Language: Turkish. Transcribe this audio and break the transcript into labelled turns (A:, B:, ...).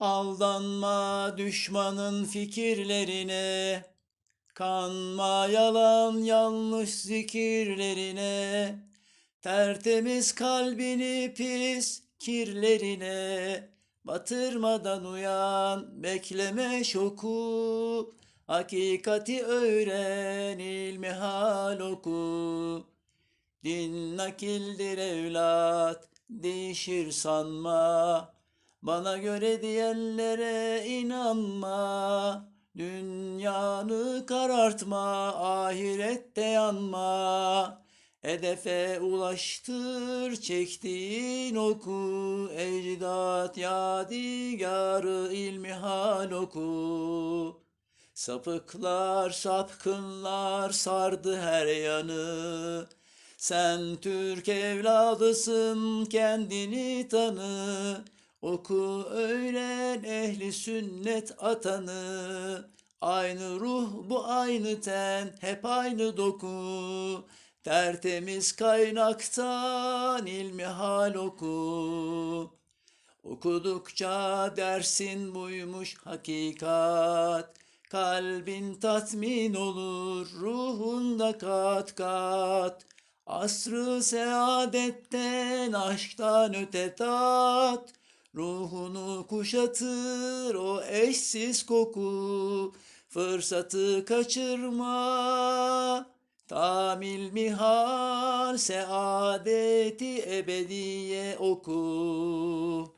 A: Aldanma düşmanın fikirlerine, kanma yalan yanlış zikirlerine, tertemiz kalbini pis kirlerine, batırmadan uyan, bekleme şoku, hakikati öğren, ilmi hal oku. Din nakildir evlat, değişir sanma. Bana göre diyenlere inanma. Dünyanı karartma, ahirette yanma. Hedefe ulaştır, çektiğin oku. Ecdat yadigarı ilmihal oku. Sapıklar, sapkınlar sardı her yanı. Sen Türk evladısın, kendini tanı. Oku öğren ehli sünnet atanı. Aynı ruh bu aynı ten, hep aynı doku. Tertemiz kaynaktan ilmi hal oku. Okudukça dersin buymuş hakikat. Kalbin tatmin olur, ruhunda kat kat. Asrı saadetten, aşktan öte tat. Ruhunu kuşatır o eşsiz koku. Fırsatı kaçırma. Tamil mihal saadeti ebediye oku.